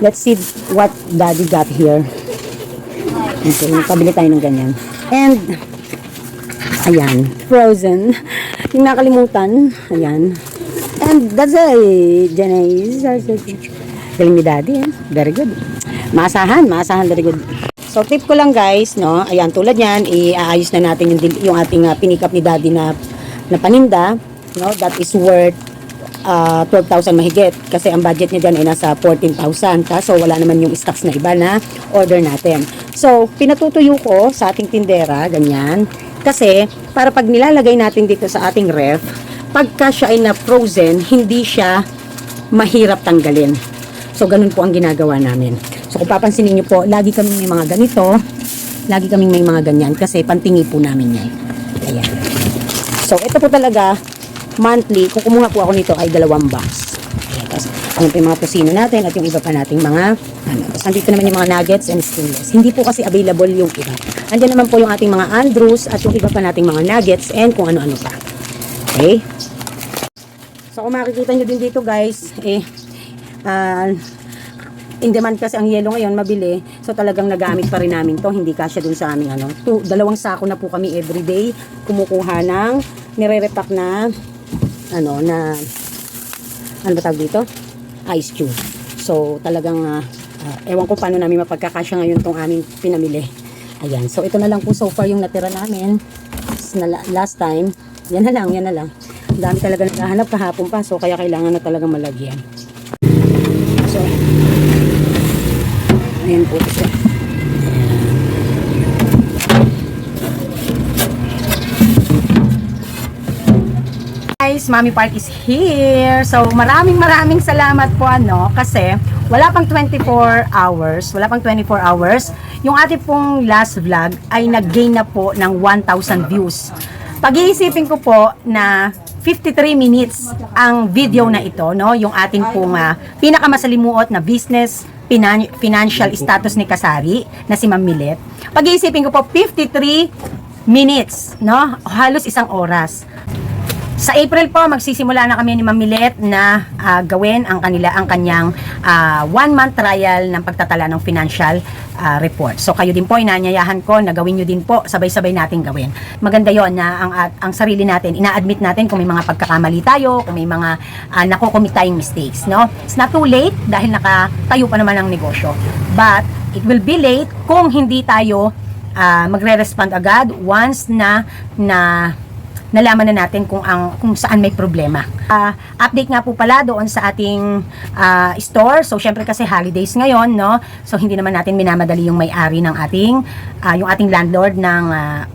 Let's see what daddy got here. Okay, pabili tayo ng ganyan. And, ayan, frozen. Yung nakalimutan, ayan. And that's it, Janice. Galing ni daddy, eh. Very good. Maasahan, maasahan, very good. So, tip ko lang guys, no, ayan, tulad yan, iaayos na natin yung, yung ating uh, pinikap ni daddy na, na paninda, no, that is worth uh, 12,000 mahigit kasi ang budget niya dyan ay nasa 14,000 kaso wala naman yung stocks na iba na order natin. So, pinatutuyo ko sa ating tindera, ganyan, kasi para pag nilalagay natin dito sa ating ref, pagka siya ay na frozen, hindi siya mahirap tanggalin. So, ganun po ang ginagawa namin. So, kung papansinin niyo po, lagi kami may mga ganito, lagi kami may mga ganyan kasi pantingi po namin yan. Ayan. So, ito po talaga, monthly, kung kumuha po ako nito ay dalawang box. Ayan, tapos, ano po yung mga pusino natin at yung iba pa nating mga, ano, tapos nandito naman yung mga nuggets and skinless. Hindi po kasi available yung iba. Andiyan naman po yung ating mga Andrews at yung iba pa nating mga nuggets and kung ano-ano pa. Okay? So, kung makikita nyo din dito guys, eh, ah, in demand kasi ang yelo ngayon mabili so talagang nagamit pa rin namin to hindi kasya dun sa aming ano two, dalawang sako na po kami everyday kumukuha ng nire-repack na ano na ano ba tawag dito? Ice cube. So talagang ah, ah, ewan ko paano namin mapagkakasya ngayon tong aming pinamili. Ayan. So ito na lang po so far yung natira namin. Last time. Yan na lang yan na lang. Ang dami talaga naghahanap kahapon pa so kaya kailangan na talaga malagyan. So Ayan po. siya. Guys, Mami Park is here. So, maraming maraming salamat po ano kasi wala pang 24 hours, wala pang 24 hours. Yung ating pong last vlog ay nag-gain na po ng 1,000 views. Pag-iisipin ko po na 53 minutes ang video na ito, no? Yung ating pong ah, pinakamasalimuot na business finan- financial status ni Kasari na si Ma'am Milet. Pag-iisipin ko po 53 minutes, no? Halos isang oras. Sa April po, magsisimula na kami ni Ma'am Milet na ah, gawin ang kanila ang kanyang ah, one month trial ng pagtatala ng financial ah, report. So kayo din po inanyayahan ko na gawin niyo din po, sabay-sabay nating gawin. Maganda 'yon na ang at- ang sarili natin ina-admit natin kung may mga pagkakamali tayo, kung may mga uh, nakocommit tayong mistakes, no? It's not too late dahil nakatayo pa naman ang negosyo. But it will be late kung hindi tayo ah, magre-respond agad once na na nalaman na natin kung ang kung saan may problema. Ah, update nga po pala doon sa ating ah, store. So syempre kasi holidays ngayon, no? So hindi naman natin minamadali yung may-ari ng ating ah, yung ating landlord ng ah,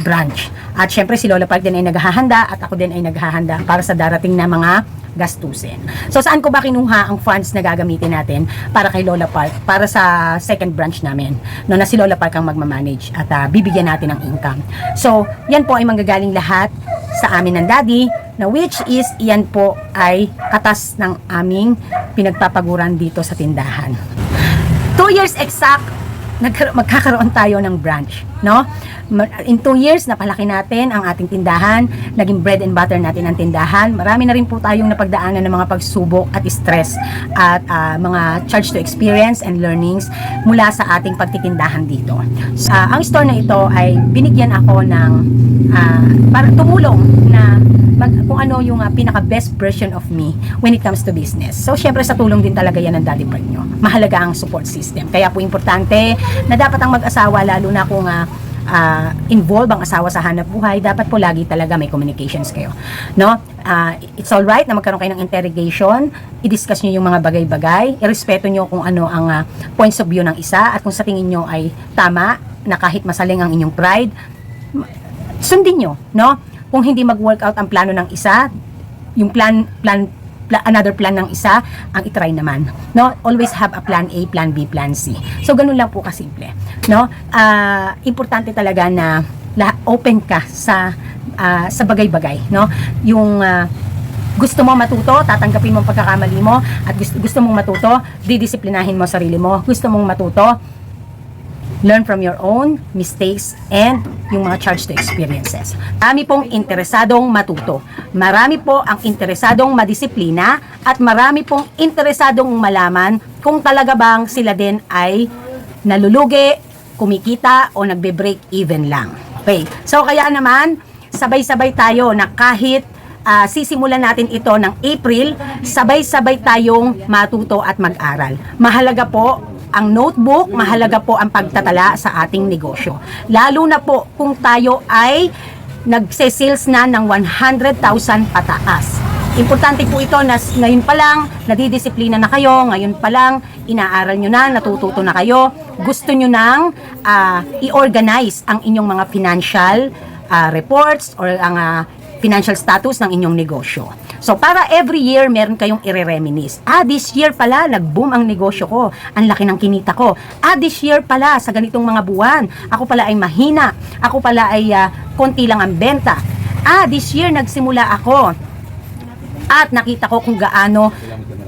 branch. At syempre si Lola Park din ay naghahanda at ako din ay naghahanda para sa darating na mga gastusin. So saan ko ba kinuha ang funds na gagamitin natin para kay Lola Park para sa second branch namin no na si Lola Park ang magmamanage at ah, bibigyan natin ng income. So yan po ay manggagaling lahat sa amin ng daddy na which is yan po ay katas ng aming pinagpapaguran dito sa tindahan. Two years exact magkakaroon tayo ng branch, no? In two years, napalaki natin ang ating tindahan, naging bread and butter natin ang tindahan. Marami na rin po tayong napagdaanan ng mga pagsubok at stress at ah, mga charge to experience and learnings mula sa ating pagtitindahan dito. So, ah, ang store na ito ay binigyan ako ng ah, para tumulong na mag, kung ano yung ah, pinaka best version of me when it comes to business. So, syempre sa tulong din talaga yan ng daddy part nyo. Mahalaga ang support system. Kaya po importante na dapat ang mag-asawa, lalo na kung ah, ah, involve ang asawa sa hanap buhay, dapat po lagi talaga may communications kayo. No? Ah, it's all right na magkaroon kayo ng interrogation, i-discuss nyo yung mga bagay-bagay, irespeto nyo kung ano ang ah, points of view ng isa at kung sa tingin nyo ay tama na kahit masaling ang inyong pride, sundin nyo, no? Kung hindi mag-work out ang plano ng isa, yung plan, plan, pla- another plan ng isa, ang itry naman, no? Always have a plan A, plan B, plan C. So, ganun lang po kasimple, no? Ah, importante talaga na open ka sa ah, sa bagay-bagay, no? Yung ah, gusto mo matuto, tatanggapin mo ang pagkakamali mo at gusto, gusto mong matuto, didisiplinahin mo sarili mo. Gusto mong matuto, learn from your own mistakes and yung mga charge to experiences. Marami pong interesadong matuto. Marami po ang interesadong madisiplina at marami pong interesadong malaman kung talaga bang sila din ay nalulugi, kumikita o nagbe-break even lang. Okay. So kaya naman sabay-sabay tayo na kahit ah, sisimulan natin ito ng April, sabay-sabay tayong matuto at mag-aral. Mahalaga po ang notebook, mahalaga po ang pagtatala sa ating negosyo. Lalo na po kung tayo ay nagse-sales na ng 100,000 pataas. Importante po ito na ngayon pa lang, nadidisiplina na kayo, ngayon pa lang, inaaral nyo na, natututo na kayo, gusto nyo nang ah, i-organize ang inyong mga financial ah, reports or ang ah, financial status ng inyong negosyo. So, para every year, meron kayong ire-reminis. Ah, this year pala, nag-boom ang negosyo ko. Ang laki ng kinita ko. Ah, this year pala, sa ganitong mga buwan, ako pala ay mahina. Ako pala ay ah, konti lang ang benta. Ah, this year, nagsimula ako at nakita ko kung gaano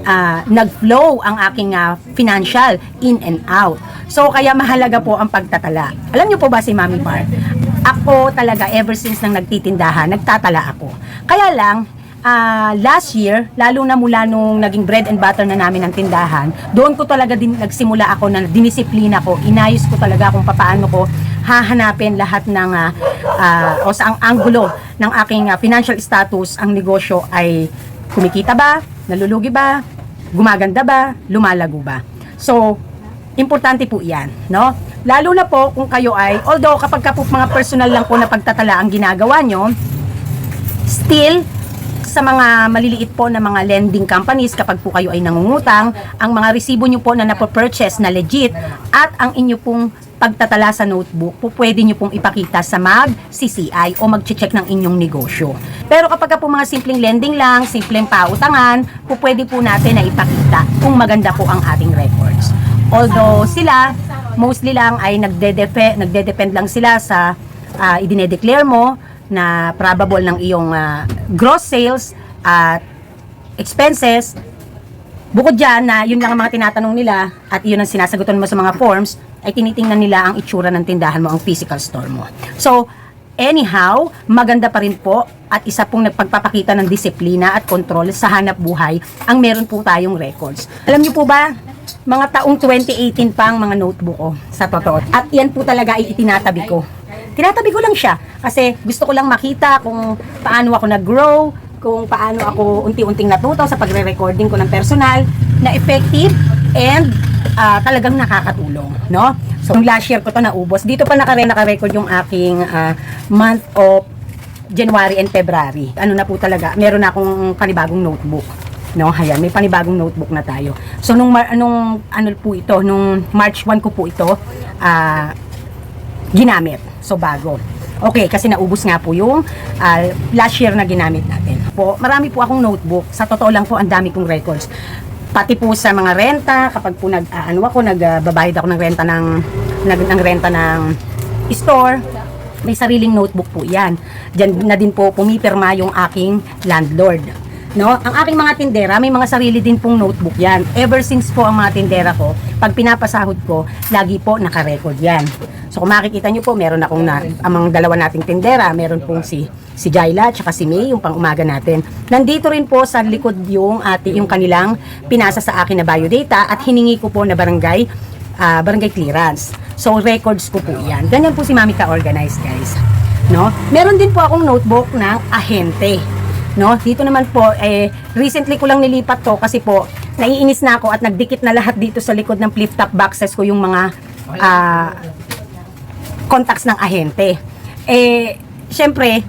ah, nag-flow ang aking ah, financial in and out. So, kaya mahalaga po ang pagtatala. Alam niyo po ba si Mami Bar? Ako talaga, ever since nang nagtitindahan, nagtatala ako. Kaya lang, ah, last year, lalo na mula nung naging bread and butter na namin ang tindahan, doon ko talaga din nagsimula ako na dinisiplina ko, inayos ko talaga kung paano ko hahanapin lahat ng ah, ah, o sa ang anggulo ng aking ah, financial status ang negosyo ay kumikita ba, nalulugi ba, gumaganda ba, lumalago ba. So, importante po 'yan, no? Lalo na po kung kayo ay although kapag ka po mga personal lang po na pagtatala ang ginagawa nyo, still sa mga maliliit po na mga lending companies kapag po kayo ay nangungutang, ang mga resibo nyo po na napopurchase na legit at ang inyo pong pagtatala sa notebook po pwede nyo pong ipakita sa mag-CCI o mag-check ng inyong negosyo. Pero kapag ka po mga simpleng lending lang, simpleng pautangan, po pwede po natin na ipakita kung maganda po ang ating records. Although sila, mostly lang ay nagde-depend, nagde-depend lang sila sa uh, idinedeclare mo na probable ng iyong ah, gross sales at expenses. Bukod dyan na yun lang ang mga tinatanong nila at yun ang sinasagutan mo sa mga forms, ay tinitingnan nila ang itsura ng tindahan mo, ang physical store mo. So, anyhow, maganda pa rin po at isa pong nagpagpapakita ng disiplina at kontrol sa hanap buhay ang meron po tayong records. Alam niyo po ba, mga taong 2018 pa ang mga notebook ko, sa totoo. At yan po talaga ay itinatabi ko. Tinatabi ko lang siya kasi gusto ko lang makita kung paano ako nag-grow, kung paano ako unti-unting natuto sa pagre-recording ko ng personal na effective and ah, talagang nakakatulong, no? So, yung last year ko to naubos. Dito pa nakare naka-record yung aking ah, month of January and February. Ano na po talaga, meron na akong panibagong notebook. No, ayan, may panibagong notebook na tayo. So, nung, anong, ano po ito, nung March 1 ko po ito, ah, ginamit. So, bago. Okay, kasi naubos nga po yung ah, last year na ginamit natin. Po, marami po akong notebook. Sa totoo lang po, ang dami kong records. Pati po sa mga renta, kapag po nag, ah, ano ako, nagbabayad ako ng renta ng, nag, ng renta ng store, may sariling notebook po yan. Diyan na din po pumipirma yung aking landlord. No? Ang aking mga tindera, may mga sarili din pong notebook yan. Ever since po ang mga tindera ko, pag pinapasahod ko, lagi po naka-record yan. So kung makikita nyo po, meron akong na, amang dalawa nating tindera, meron pong si si Jaila at si May, yung pang umaga natin. Nandito rin po sa likod yung ati yung kanilang pinasa sa akin na biodata at hiningi ko po na barangay ah, barangay clearance. So records ko po 'yan. Ganyan po si Mami ka-organized, guys. No? Meron din po akong notebook ng ahente. No? Dito naman po eh recently ko lang nilipat to kasi po naiinis na ako at nagdikit na lahat dito sa likod ng flip top boxes ko yung mga ah, contacts ng ahente. Eh, syempre,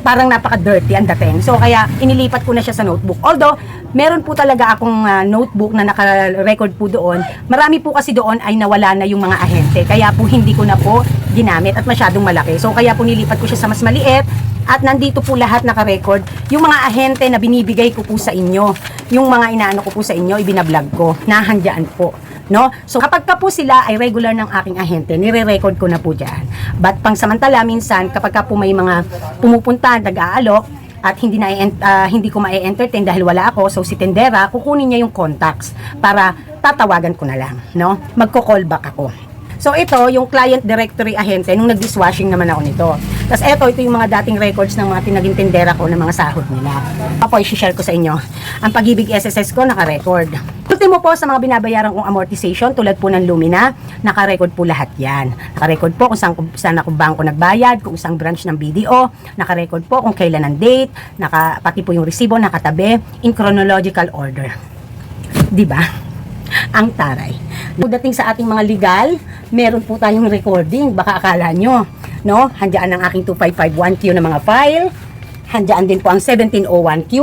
parang napaka-dirty ang dating. So, kaya inilipat ko na siya sa notebook. Although, meron po talaga akong ah, notebook na naka-record po doon. Marami po kasi doon ay nawala na yung mga ahente. Kaya po hindi ko na po ginamit at masyadong malaki. So, kaya po nilipat ko siya sa mas maliit at nandito po lahat naka-record yung mga ahente na binibigay ko po sa inyo. Yung mga inaano ko po sa inyo, ibinablog ko. Nahandyan po no? So kapag ka po sila ay regular ng aking ahente, nire-record ko na po diyan. But pang samantala minsan kapag ka po may mga pumupunta, nag-aalok at hindi na ah, hindi ko ma-entertain dahil wala ako, so si tendera kukunin niya yung contacts para tatawagan ko na lang, no? Magko-call back ako. So ito, yung client directory ahente, nung nag-dishwashing naman ako nito. Tapos ito, ito yung mga dating records ng mga tinaging tindera ko ng mga sahod nila. Apo, i-share ko sa inyo. Ang pag-ibig SSS ko, naka-record. Ultimo po sa mga binabayaran kong amortization, tulad po ng Lumina, naka-record po lahat yan. Naka-record po kung saan, kung saan ako bangko nagbayad, kung isang branch ng BDO, naka-record po kung kailan ang date, naka, pati po yung resibo nakatabi, in chronological order. Di ba? Ang taray. Pagdating sa ating mga legal, meron po tayong recording. Baka akala nyo, no? Handyan ang aking 2551Q na mga file. Handyan din po ang 1701Q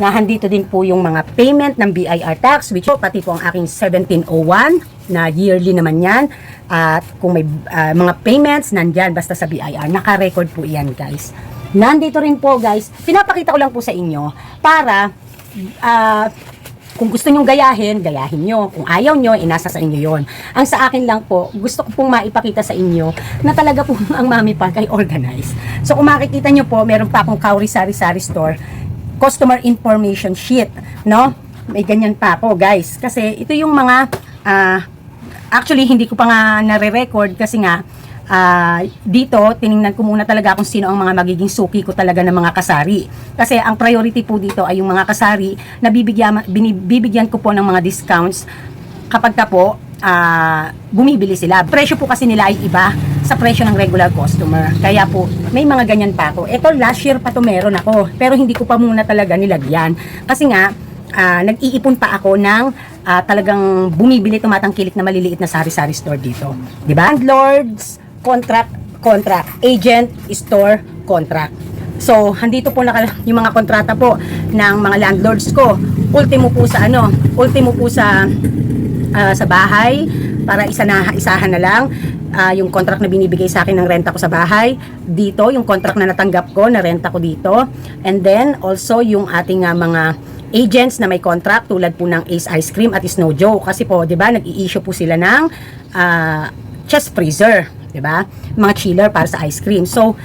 na handito din po yung mga payment ng BIR tax which po pati po ang aking 1701 na yearly naman yan at kung may ah, mga payments nandyan basta sa BIR naka-record po yan guys nandito rin po guys pinapakita ko lang po sa inyo para ah, kung gusto nyong gayahin, gayahin nyo. Kung ayaw nyo, inasa sa inyo yon. Ang sa akin lang po, gusto ko pong maipakita sa inyo na talaga po ang Mami Park ay organized. So kung makikita nyo po, meron pa akong Kauri Sari Sari Store customer information sheet, no? May ganyan pa ako, guys. Kasi ito yung mga ah, actually hindi ko pa nga nare-record kasi nga ah, dito tiningnan ko muna talaga kung sino ang mga magiging suki ko talaga ng mga kasari. Kasi ang priority po dito ay yung mga kasari na bibigyan binibigyan ko po ng mga discounts kapag ka po ah, bumibili sila. Presyo po kasi nila ay iba sa presyo ng regular customer. Kaya po, may mga ganyan pa ako. Ito, last year pa to meron ako. Pero hindi ko pa muna talaga nilagyan. Kasi nga, ah, nag-iipon pa ako ng ah, talagang bumibili tumatangkilik na maliliit na sari-sari store dito. Di ba? Landlords, contract, contract. Agent, store, contract. So, handito po naka, yung mga kontrata po ng mga landlords ko. Ultimo po sa ano, ultimo po sa ah, sa bahay para isa na, isahan na lang ah, yung contract na binibigay sa akin ng renta ko sa bahay dito yung contract na natanggap ko na renta ko dito and then also yung ating ah, mga agents na may contract tulad po ng Ace Ice Cream at Snow Joe kasi po 'di ba nag-i-issue po sila ng ah, chest freezer 'di ba mga chiller para sa ice cream so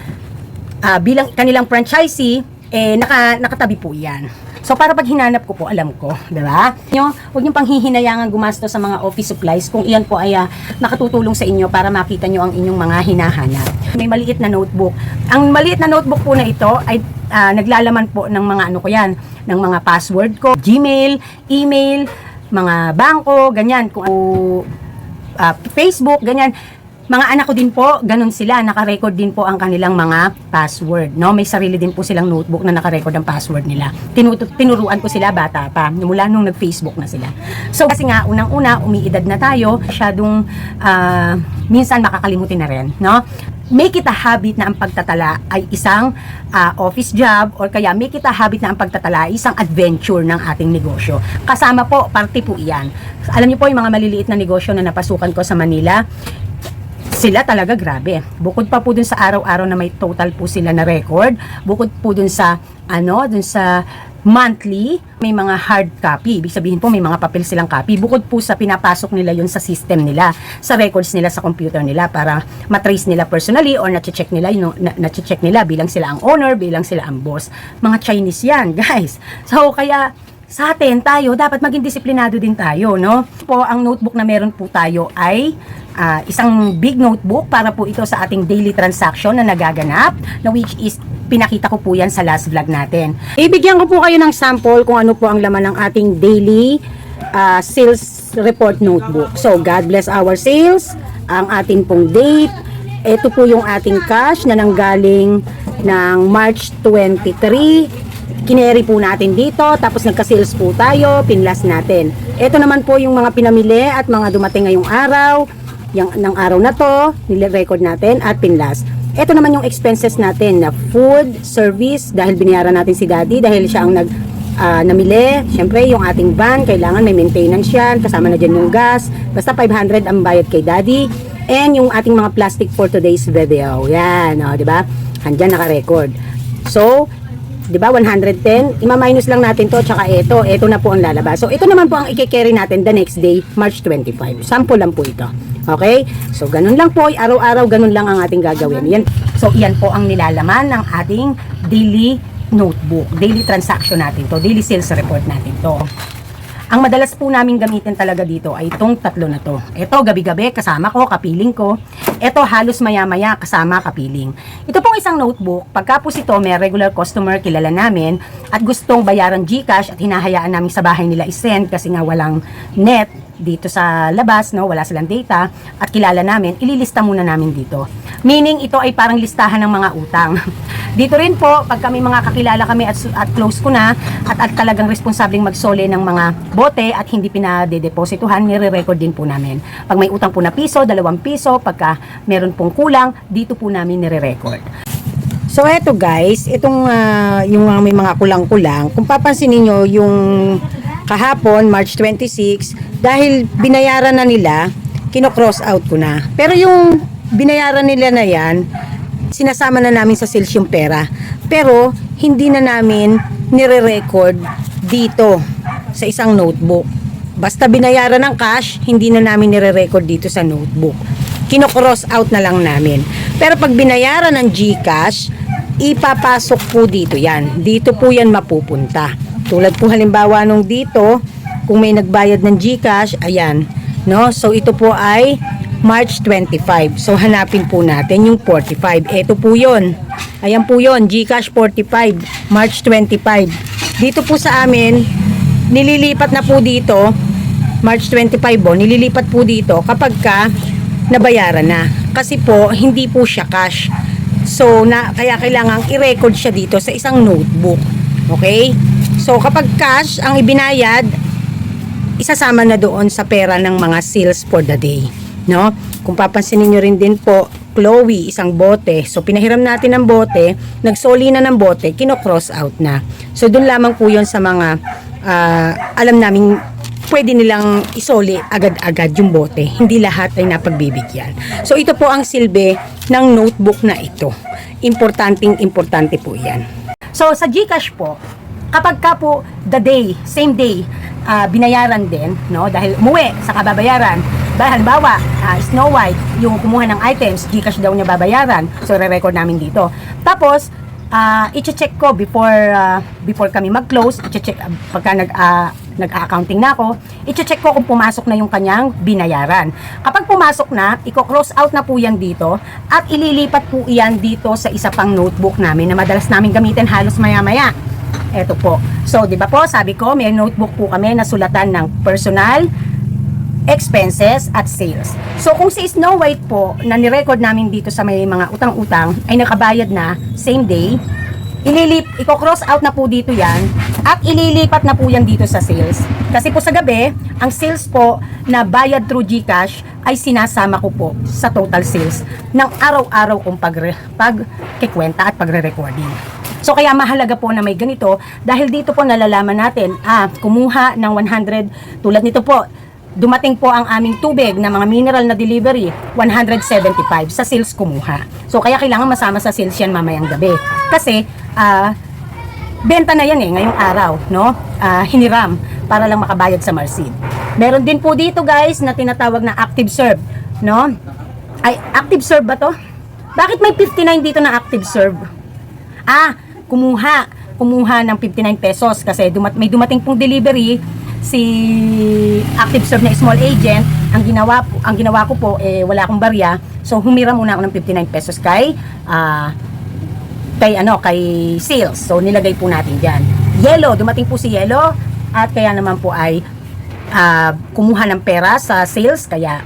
ah, bilang kanilang franchisee, eh, naka, nakatabi po yan. So, para pag hinanap ko po, alam ko, di ba? Nyo, huwag nyo pang hihinayangan gumasto sa mga office supplies kung iyan po ay ah, nakatutulong sa inyo para makita nyo ang inyong mga hinahanap. May maliit na notebook. Ang maliit na notebook po na ito ay ah, naglalaman po ng mga ano ko yan, ng mga password ko, Gmail, email, mga bangko, ganyan. Kung ah, Facebook, ganyan. Mga anak ko din po, ganun sila, naka-record din po ang kanilang mga password, no? May sarili din po silang notebook na naka-record ang password nila. Tinut- tinuruan ko sila bata pa, mula nung nag-Facebook na sila. So, kasi nga, unang-una, umiidad na tayo, masyadong, ah, minsan makakalimutin na rin, no? Make it a habit na ang pagtatala ay isang ah, office job or kaya make it a habit na ang pagtatala ay isang adventure ng ating negosyo. Kasama po, parte po iyan. Alam niyo po yung mga maliliit na negosyo na napasukan ko sa Manila, sila talaga grabe. Bukod pa po dun sa araw-araw na may total po sila na record, bukod po dun sa ano, dun sa monthly, may mga hard copy. Ibig sabihin po may mga papel silang copy. Bukod po sa pinapasok nila yun sa system nila, sa records nila sa computer nila para matrace nila personally or na-check nila, yun, na, na-check nila bilang sila ang owner, bilang sila ang boss. Mga Chinese yan, guys. So, kaya sa atin, tayo, dapat maging disiplinado din tayo, no? Po, ang notebook na meron po tayo ay ah, isang big notebook para po ito sa ating daily transaction na nagaganap, na which is pinakita ko po yan sa last vlog natin. Ibigyan ko po kayo ng sample kung ano po ang laman ng ating daily ah, sales report notebook. So, God bless our sales, ang ating pong date, ito po yung ating cash na nanggaling ng March 23 kineri po natin dito, tapos nagka-sales po tayo, pinlas natin. Ito naman po yung mga pinamili at mga dumating ngayong araw, yung, ng araw na to, nile-record natin at pinlas. Ito naman yung expenses natin na food, service, dahil binayaran natin si daddy, dahil siya ang nag ah, namili. Siyempre, yung ating van, kailangan may maintenance yan, kasama na dyan yung gas. Basta 500 ang bayad kay daddy. And yung ating mga plastic for today's video. Yan, o, di ba? Handyan naka-record. So, di ba 110 ima-minus lang natin to tsaka ito ito na po ang lalabas. So ito naman po ang i-carry natin the next day March 25 sample lang po ito. Okay? So ganun lang po. Araw-araw ganun lang ang ating gagawin. Yan. So yan po ang nilalaman ng ating daily notebook daily transaction natin to daily sales report natin to. Ang madalas po namin gamitin talaga dito ay itong tatlo na to. Ito, gabi-gabi, kasama ko, kapiling ko. Ito, halos maya-maya, kasama kapiling. Ito pong isang notebook, pagka po si Tome, regular customer, kilala namin, at gustong bayaran Gcash at hinahayaan namin sa bahay nila isend kasi nga walang net, dito sa labas, no, wala silang data, at kilala namin, ililista muna namin dito. Meaning, ito ay parang listahan ng mga utang. dito rin po, pag kami mga kakilala kami at, at close ko na, at, at talagang responsabling magsole ng mga bote at hindi pinadedeposituhan, nire-record din po namin. Pag may utang po na piso, dalawang piso, pagka meron pong kulang, dito po namin nire-record. So eto guys, itong ah, yung mga may mga kulang-kulang, kung papansin niyo yung kahapon, March 26, dahil binayaran na nila, kino-cross out ko na. Pero yung binayaran nila na yan, sinasama na namin sa sales yung pera. Pero hindi na namin nire-record dito sa isang notebook. Basta binayaran ng cash, hindi na namin nire-record dito sa notebook. Kino-cross out na lang namin. Pero pag binayaran ng GCash, ipapasok po dito yan. Dito po yan mapupunta. Tulad po halimbawa nung dito, kung may nagbayad ng GCash, ayan. No? So ito po ay March 25. So hanapin po natin yung 45. Ito po yon. Ayan po yon, GCash 45, March 25. Dito po sa amin, nililipat na po dito, March 25 po, nililipat po dito kapag ka nabayaran na. Kasi po, hindi po siya cash. So, na, kaya kailangan i-record siya dito sa isang notebook. Okay? So, kapag cash ang ibinayad, isasama na doon sa pera ng mga sales for the day. No? Kung papansinin nyo rin din po, Chloe, isang bote. So, pinahiram natin ng bote, nagsoli na ng bote, kino-cross out na. So, doon lamang po yon sa mga ah, alam namin pwede nilang isoli agad-agad yung bote. Hindi lahat ay napagbibigyan. So, ito po ang silbi ng notebook na ito. Importanteng importante po yan. So, sa Gcash po, kapag ka po the day, same day, ah, binayaran din, no? Dahil umuwi sa kababayaran. Dahil halimbawa, ah, Snow White, yung kumuha ng items, Gcash daw niya babayaran. So, re-record namin dito. Tapos, ah i-check ko before ah, before kami mag-close, i-check pagka nag ah, nag-accounting na ako, i-check ko kung pumasok na yung kanyang binayaran. Kapag pumasok na, i-cross out na po yan dito at ililipat po yan dito sa isa pang notebook namin na madalas namin gamitin halos maya-maya. Eto po. So, di ba po, sabi ko, may notebook po kami na sulatan ng personal, expenses at sales. So kung si Snow White po na ni-record namin dito sa may mga utang-utang ay nakabayad na same day, ililip, i-cross out na po dito yan at ililipat na po yan dito sa sales. Kasi po sa gabi, ang sales po na bayad through GCash ay sinasama ko po sa total sales ng araw-araw kong pag, pagkikwenta at pagre-recording. So kaya mahalaga po na may ganito dahil dito po nalalaman natin, ah, kumuha ng 100, tulad nito po, dumating po ang aming tubig na mga mineral na delivery, 175 sa sales kumuha. So kaya kailangan masama sa sales yan mamayang gabi. Kasi ah, benta na yan eh ngayong araw, no? Ah, hiniram para lang makabayad sa Marcid. Meron din po dito guys na tinatawag na active serve, no? Ay, active serve ba to? Bakit may 59 dito na active serve? Ah, kumuha. Kumuha ng 59 pesos kasi dumat may dumating pong delivery si active serve na small agent. Ang ginawa po, ang ginawa ko po eh wala akong barya. So humira muna ako ng 59 pesos kay ah kay ano, kay sales. So nilagay po natin diyan. Yellow, dumating po si Yellow at kaya naman po ay ah, kumuha ng pera sa sales kaya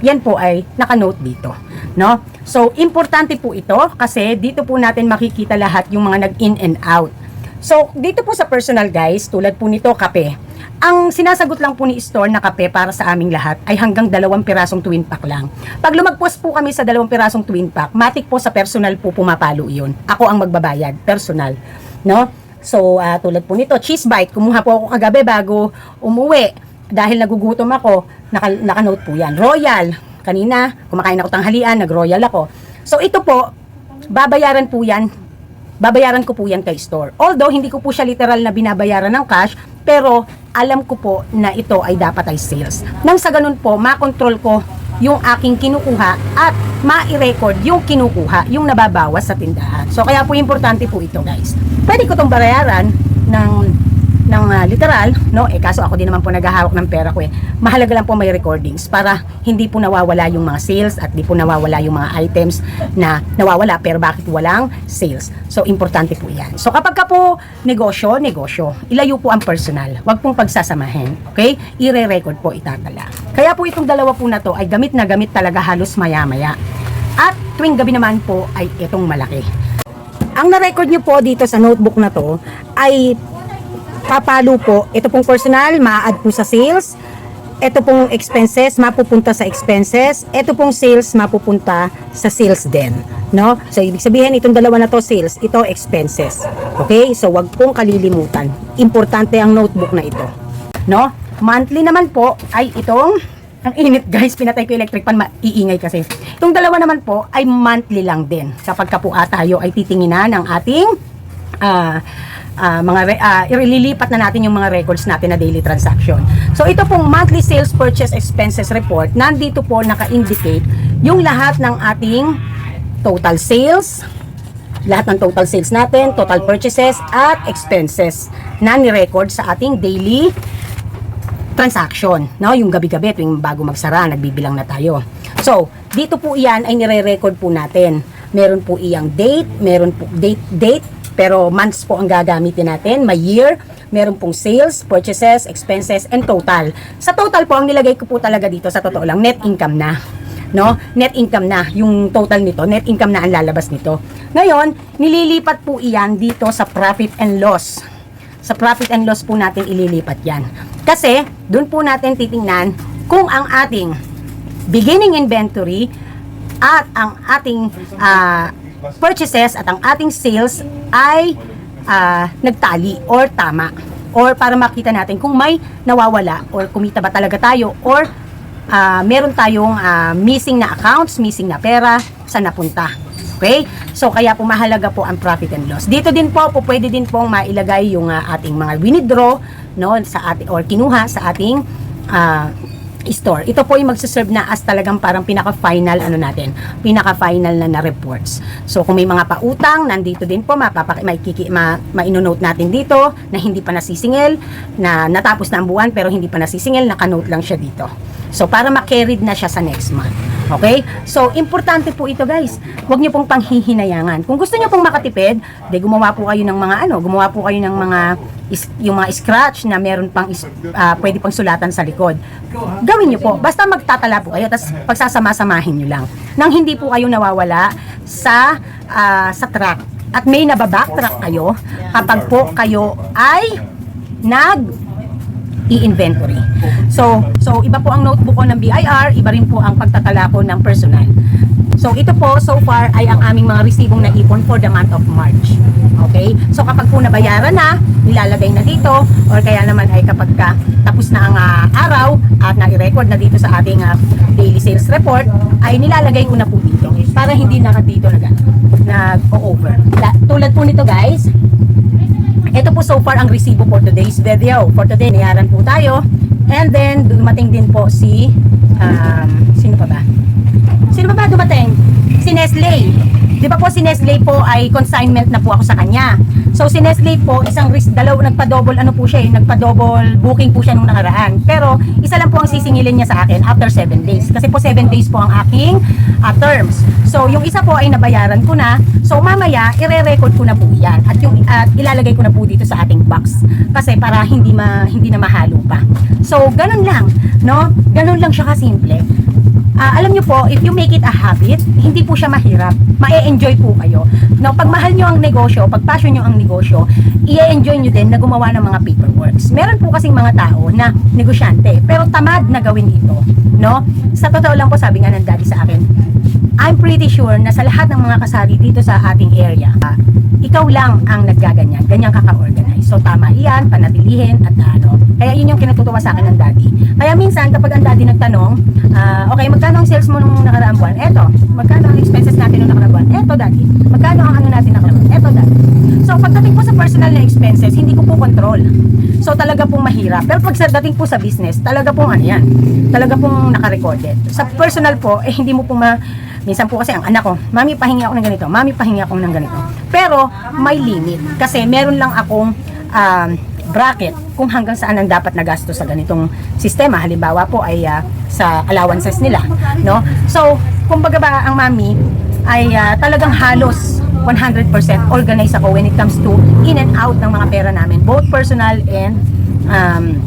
yan po ay nakanote dito, no? So, importante po ito kasi dito po natin makikita lahat yung mga nag-in and out. So, dito po sa personal guys, tulad po nito, kape. Ang sinasagot lang po ni store na kape para sa aming lahat ay hanggang dalawang pirasong twin pack lang. Pag lumagpos po kami sa dalawang pirasong twin pack, matik po sa personal po pumapalo yun. Ako ang magbabayad, personal. No? So, ah, tulad po nito, cheese bite, kumuha po ako kagabi bago umuwi. Dahil nagugutom ako, naka, naka-note po yan. Royal, kanina, kumakain ako tanghalian, nag-royal ako. So, ito po, babayaran po yan babayaran ko po yan kay store. Although, hindi ko po siya literal na binabayaran ng cash, pero alam ko po na ito ay dapat ay sales. Nang sa ganun po, makontrol ko yung aking kinukuha at ma-record yung kinukuha, yung nababawas sa tindahan. So, kaya po importante po ito guys. Pwede ko itong bayaran ng ng ah, literal, no? Eh kaso ako din naman po naghahawak ng pera ko eh. Mahalaga lang po may recordings para hindi po nawawala yung mga sales at di po nawawala yung mga items na nawawala pero bakit walang sales. So importante po 'yan. So kapag ka po negosyo, negosyo, ilayo po ang personal. Huwag pong pagsasamahin. Okay? Ire-record po itatala. Kaya po itong dalawa po na to ay gamit na gamit talaga halos maya-maya. At tuwing gabi naman po ay itong malaki. Ang na-record nyo po dito sa notebook na to ay papalo po. Ito pong personal, ma-add po sa sales. Ito pong expenses, mapupunta sa expenses. Ito pong sales, mapupunta sa sales din. No? So, ibig sabihin, itong dalawa na to sales, ito expenses. Okay? So, wag pong kalilimutan. Importante ang notebook na ito. No? Monthly naman po ay itong ang init guys, pinatay ko electric fan, maiingay kasi. Itong dalawa naman po ay monthly lang din. Kapag ka po tayo ay titinginan ng ating ah ah, mga ah, ililipat na natin yung mga records natin na daily transaction. So ito pong monthly sales purchase expenses report, nandito po naka-indicate yung lahat ng ating total sales, lahat ng total sales natin, total purchases at expenses na ni-record sa ating daily transaction, no? Yung gabi-gabi tuwing bago magsara, nagbibilang na tayo. So, dito po iyan ay nire-record po natin. Meron po iyang date, meron po date date, pero months po ang gagamitin natin, may year, meron pong sales, purchases, expenses, and total. Sa total po, ang nilagay ko po talaga dito, sa totoo lang, net income na. No? Net income na, yung total nito, net income na ang lalabas nito. Ngayon, nililipat po iyan dito sa profit and loss sa profit and loss po natin ililipat yan. Kasi, doon po natin titingnan kung ang ating beginning inventory at ang ating ah, purchases at ang ating sales ay ah, nagtali or tama. Or para makita natin kung may nawawala or kumita ba talaga tayo or ah, meron tayong ah, missing na accounts, missing na pera, saan napunta. Okay? So, kaya po mahalaga po ang profit and loss. Dito din po, po pwede din pong mailagay yung ah, ating mga withdraw, no, sa ating, or kinuha sa ating ah, store. Ito po yung magsaserve na as talagang parang pinaka-final ano natin, pinaka-final na na reports. So kung may mga pautang, nandito din po mapapaki may kiki, ma, maino-note natin dito na hindi pa nasisingil, na natapos na ang buwan pero hindi pa nasisingil, naka-note lang siya dito. So para ma-carried na siya sa next month. Okay? So importante po ito guys. Huwag niyo pong panghihinayangan. Kung gusto niyo pong makatipid, de gumawa po kayo ng mga ano, gumawa po kayo ng mga is, yung mga scratch na meron pang is, ah, pwede pang sulatan sa likod. Gawin niyo po. Basta magtatala po kayo tapos pagsasama-samahin niyo lang. Nang hindi po kayo nawawala sa ah, sa track. At may nababacktrack kayo kapag po kayo ay nag i-inventory. So, so iba po ang notebook ko ng BIR, iba rin po ang pagtatala ko ng personal. So, ito po so far ay ang aming mga resibong naipon for the month of March. Okay? So, kapag po nabayaran na, nilalagay na dito, or kaya naman ay kapag ka tapos na ang ah, araw at na-record na dito sa ating ah, daily sales report, ay nilalagay ko na po dito para hindi na dito nag, nag-over. La- Tulad po nito guys, ito po so far ang resibo for today's video. For today, nayaran po tayo. And then, dumating din po si, um, sino pa ba? Sino pa ba dumating? Si Nestle. Di ba po si Nestle po ay consignment na po ako sa kanya. So si Nestle po, isang ris- dalaw, nagpa-double ano po siya eh, nagpa-double booking po siya nung nakaraan. Pero isa lang po ang sisingilin niya sa akin after 7 days. Kasi po 7 days po ang aking ah, terms. So yung isa po ay nabayaran ko na. So mamaya, ire-record ko na po yan. At yung at ilalagay ko na po dito sa ating box. Kasi para hindi ma hindi na mahalo pa. So ganun lang, no? Ganun lang siya kasimple. Ah, alam nyo po, if you make it a habit, hindi po siya mahirap. Ma-enjoy po kayo. No, pag mahal nyo ang negosyo, pag passion nyo ang negosyo, i-enjoy nyo din na gumawa ng mga paperworks. Meron po kasing mga tao na negosyante, pero tamad na gawin ito. No? Sa totoo lang po, sabi nga ng daddy sa akin, I'm pretty sure na sa lahat ng mga kasari dito sa ating area, ikaw lang ang naggaganyan. Ganyan ka ka-organize. So tama iyan, panatilihin at ano. Kaya yun yung kinatutuwa sa akin ng daddy. Kaya minsan kapag ang daddy nagtanong, ah, okay, magkano ang sales mo nung nakaraang buwan? Eto. Magkano ang expenses natin nung nakaraang buwan? Eto, daddy. Magkano ang ano natin nakaraang buwan? Eto, daddy. So pagdating po sa personal na expenses, hindi ko po control. So talaga pong mahirap. Pero pag sa dating po sa business, talaga pong ano yan. Talaga pong naka-recorded. Sa personal po, eh hindi mo po ma Minsan po kasi ang anak ko, mami pahingi ako ng ganito, mami pahingi ako ng ganito. Pero may limit kasi meron lang akong um, bracket kung hanggang saan ang dapat na gasto sa ganitong sistema. Halimbawa po ay ah, sa allowances nila, no? So, kumbaga ba ang mami ay ah, talagang halos 100% organized ako when it comes to in and out ng mga pera namin, both personal and um,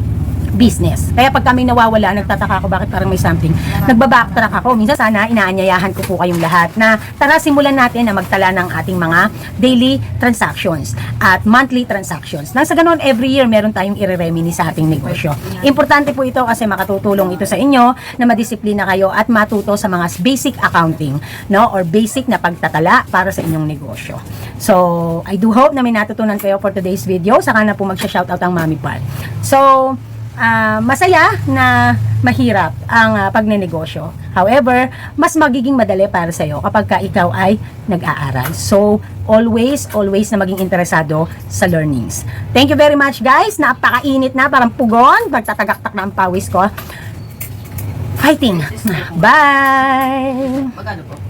business. Kaya pag kami nawawala, nagtataka ako bakit parang may something. Nagbabacktrack ako. Minsan sana inaanyayahan ko po kayong lahat na tara simulan natin na magtala ng ating mga daily transactions at monthly transactions. Nasa ganon, every year meron tayong ireremini sa ating negosyo. Importante po ito kasi makatutulong ito sa inyo na madisiplina kayo at matuto sa mga basic accounting no or basic na pagtatala para sa inyong negosyo. So, I do hope na may natutunan kayo for today's video. Saka na po magsha-shoutout ang Mami Par. So, ah, masaya na mahirap ang ah, pagnenegosyo. However, mas magiging madali para sa iyo kapag ka ikaw ay nag-aaral. So, always, always na maging interesado sa learnings. Thank you very much guys. Napakainit na, parang pugon. Magtatagaktak na ang pawis ko. Fighting. Bye! Magkano po?